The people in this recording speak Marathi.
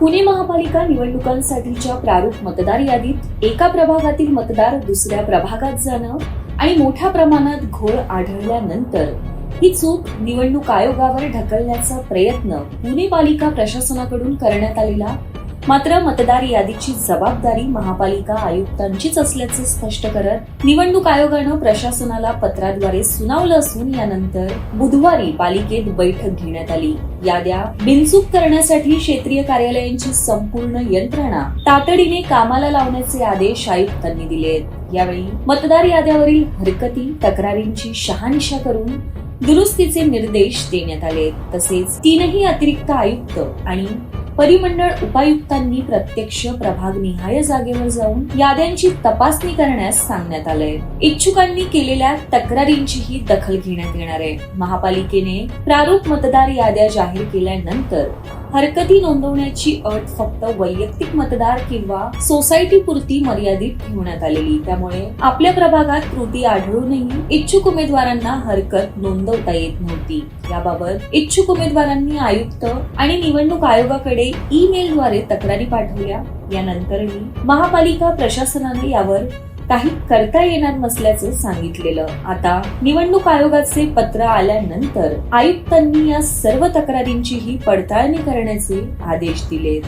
पुणे महापालिका निवडणुकांसाठीच्या प्रारूप मतदार यादीत एका प्रभागातील मतदार दुसऱ्या प्रभागात जाणं आणि मोठ्या प्रमाणात घोळ आढळल्यानंतर ही चूक निवडणूक आयोगावर ढकलण्याचा प्रयत्न पुणे पालिका प्रशासनाकडून करण्यात आलेला मात्र मतदार यादीची जबाबदारी महापालिका आयुक्तांचीच असल्याचे स्पष्ट करत निवडणूक आयोगानं प्रशासनाला पत्राद्वारे सुनावलं असून यानंतर बुधवारी पालिकेत बैठक घेण्यात आली. याद्या बिनचूक करण्यासाठी क्षेत्रीय कार्यालयांची संपूर्ण यंत्रणा तातडीने कामाला लावण्याचे आदेश आयुक्तांनी दिलेत यावेळी मतदार याद्यावरील हरकती तक्रारींची शहानिशा करून दुरुस्तीचे निर्देश देण्यात आले तसेच तीनही अतिरिक्त आयुक्त आणि परिमंडळ उपायुक्तांनी प्रत्यक्ष प्रभागनिहाय जागेवर जाऊन याद्यांची तपासणी करण्यास सांगण्यात आलंय. इच्छुकांनी केलेल्या तक्रारींचीही दखल घेण्यात येणार आहे. महापालिकेने प्रारूप मतदार याद्या जाहीर केल्यानंतर हरकती नोंदवण्याची अट फक्त वैयक्तिक मतदार किंवा सोसायटी पुरती मर्यादित ठेवण्यात आलेली. त्यामुळे आपल्या प्रभागात त्रुटी आढळूनही इच्छुक उमेदवारांना हरकत नोंदवता येत नव्हती. याबाबत इच्छुक उमेदवारांनी आयुक्त आणि निवडणूक आयोगाकडे ईमेलद्वारे तक्रारी पाठवल्या. यानंतरही महापालिका प्रशासनाने यावर काही करता येणार नसल्याचं सांगितलेलं. आता निवडणूक आयोगाचे पत्र आल्यानंतर आयुक्तांनी या सर्व तक्रारींचीही पडताळणी करण्याचे आदेश दिलेत.